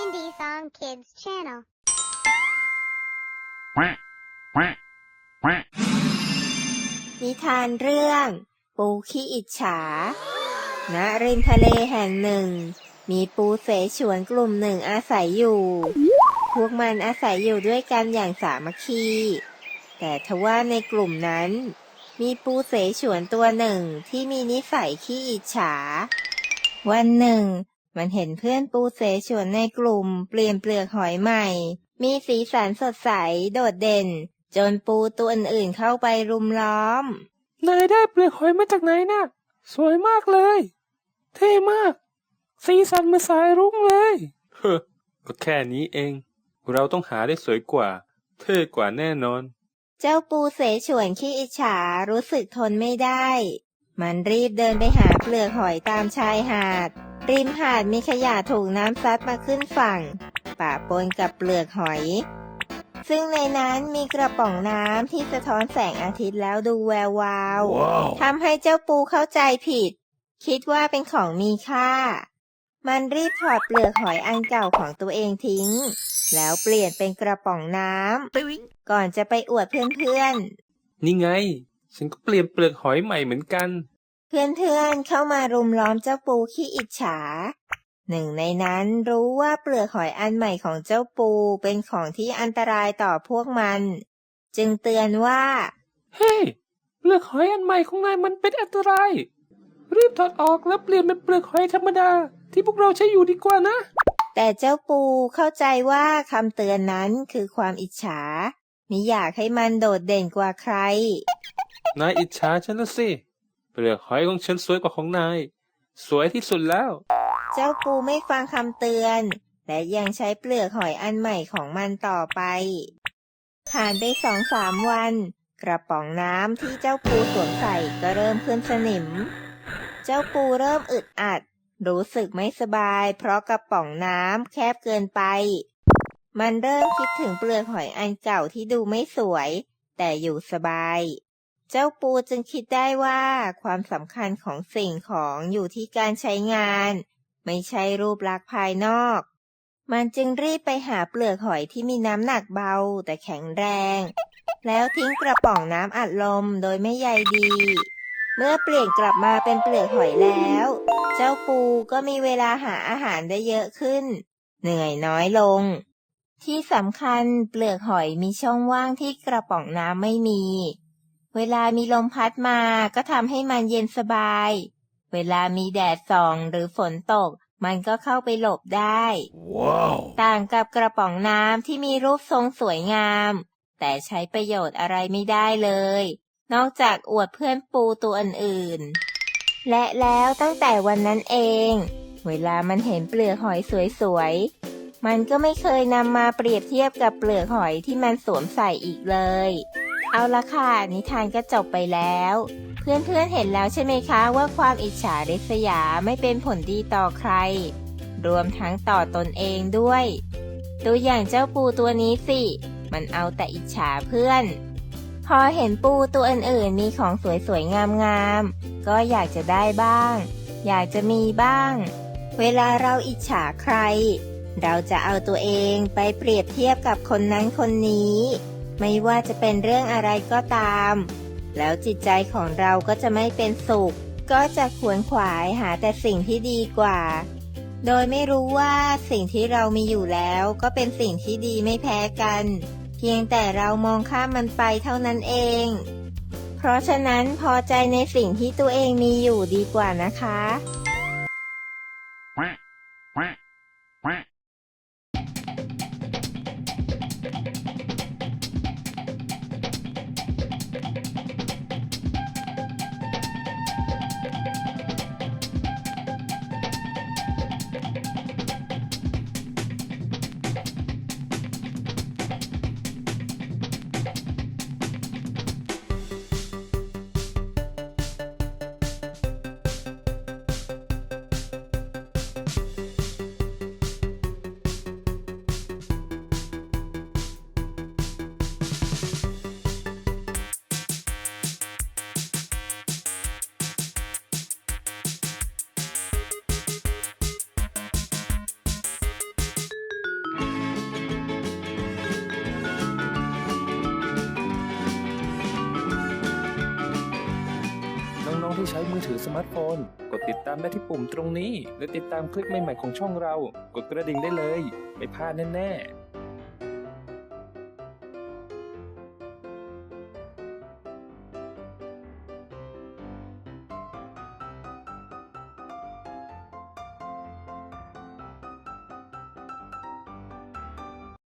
Indie Song Kids channel. quack, quack, quack. นิทานเรื่อง ปูขี้อิจฉา ณ ริมทะเลแห่งหนึ่ง มีปูเสฉวนกลุ่มหนึ่งอาศัยอยู่ พวกมันอาศัยอยู่ด้วยกันอย่างสามัคคี แต่ทว่าในกลุ่มนั้น มีปูเสฉวนตัวหนึ่งที่มีนิสัยขี้อิจฉา วันหนึ่ง มันเห็นเพื่อนปูเสฉวนในกลุ่ม เปลี่ยนเปลือกหอยใหม่ มีสีสันสดใส โดดเด่น จนปูตัวอื่นๆเข้าไปรุมล้อม นายได้เปลือกหอยมาจากไหนนะ่ะ สวยมากเลย เท่มาก สีสันเหมือนสายรุ้งเลย เฮ้อก็แค่นี้เอง เราต้องหาได้สวยกว่า เท่กว่าแน่นอน เจ้าปูเสฉวนขี้อิจฉารู้สึกทนไม่ได้ มันรีบเดินไปหาเปลือกหอยตามชายหาด ริมหาดมีขยะถูกน้ำซัดมาขึ้นฝั่งป่าปนกับเปลือกหอย ซึ่งในนั้นมีกระป๋องน้ำที่สะท้อนแสงอาทิตย์แล้วดูแวววาวว้าวทำให้เจ้าปูเข้าใจผิด คิดว่าเป็นของมีค่า มันรีบถอดเปลือกหอยอันเก่าของตัวเองทิ้ง แล้วเปลี่ยนเป็นกระป๋องน้ำก่อนจะไปอวดเพื่อนๆ นี่ไง ฉันก็เปลี่ยนเปลือกหอยใหม่เหมือนกัน เพื่อนๆเข้ามารุมล้อมเจ้าปูขี้อิจฉา หนึ่งในนั้นรู้ว่าเปลือกหอยอันใหม่ของเจ้าปูเป็นของที่อันตรายต่อพวกมัน จึงเตือนว่า เฮ้ยเปลือกหอยอันใหม่ของนายมันเป็นอันตราย รีบถอดออกแล้วเปลี่ยนเป็นเปลือกหอยธรรมดา ที่พวกเราใช้อยู่ดีกว่านะ แต่เจ้าปูเข้าใจว่าคำเตือนนั้นคือความอิจฉามิอยากให้มันโดดเด่นกว่าใคร นายอิจฉาฉันละสิ เปลือกหอยของฉันสวยกว่าของนาย สวยที่สุดแล้ว เจ้าปูไม่ฟังคำเตือน และยังใช้เปลือกหอยอันใหม่ของมันต่อไป ผ่านไปสองสามวัน กระป๋องน้ำที่เจ้าปูสวมใส่ก็เริ่มขึ้นสนิม เจ้าปูเริ่มอึดอัด รู้สึกไม่สบาย เพราะกระป๋องน้ำแคบเกินไป มันเริ่มคิดถึงเปลือกหอยอันเก่าที่ดูไม่สวย แต่อยู่สบาย เจ้าปูจึงคิดได้ว่า ความสำคัญของสิ่งของอยู่ที่การใช้งาน ไม่ใช่รูปลักษณ์ภายนอก มันจึงรีบไปหาเปลือกหอยที่มีน้ำหนักเบาแต่แข็งแรง แล้วทิ้งกระป๋องน้ำอัดลมโดยไม่ใยดี เมื่อเปลี่ยนกลับมาเป็นเปลือกหอยแล้ว เจ้าปูก็มีเวลาหาอาหารได้เยอะขึ้น เหนื่อยน้อยลง ที่สำคัญเปลือกหอยมีช่องว่างที่กระป๋องน้ำไม่มี เวลามีลมพัดมาก็ทำให้มันเย็นสบาย เวลามีแดดส่องหรือฝนตก มันก็เข้าไปหลบได้ว้าวต่างกับกระป๋องน้ำที่มีรูปทรงสวยงาม แต่ใช้ประโยชน์อะไรไม่ได้เลย นอกจากอวดเพื่อนปูตัวอื่นๆและแล้วตั้งแต่วันนั้นเอง เวลามันเห็นเปลือกหอยสวยๆ มันก็ไม่เคยนำมาเปรียบเทียบกับเปลือกหอยที่มันสวมใส่อีกเลย เอาละค่ะ นิทานก็จบไปแล้ว เพื่อนๆเห็นแล้วใช่ไหมคะว่าความอิจฉาริษยาไม่เป็นผลดีต่อใคร รวมทั้งต่อตนเองด้วยตัวอย่างเจ้าปูตัวนี้สิ มันเอาแต่อิจฉาเพื่อน พอเห็นปูตัวอื่นๆมีของสวยๆงามๆก็อยากจะได้บ้าง อยากจะมีบ้าง เวลาเราอิจฉาใคร เราจะเอาตัวเองไปเปรียบเทียบกับคนนั้นคนนี้ ไม่ว่าจะเป็นเรื่องอะไรก็ตาม แล้วจิตใจของเราก็จะไม่เป็นสุข ก็จะขวนขวายหาแต่สิ่งที่ดีกว่า โดยไม่รู้ว่าสิ่งที่เรามีอยู่แล้วก็เป็นสิ่งที่ดีไม่แพ้กัน เพียงแต่เรามองข้ามมันไปเท่านั้นเอง เพราะฉะนั้นพอใจในสิ่งที่ตัวเองมีอยู่ดีกว่านะคะ มือถือสมาร์ทโฟน กดติดตามได้ที่ปุ่มตรงนี้ และติดตามคลิปใหม่ๆของช่องเรา กดกระดิ่งได้เลย ไม่พลาดแน่ๆ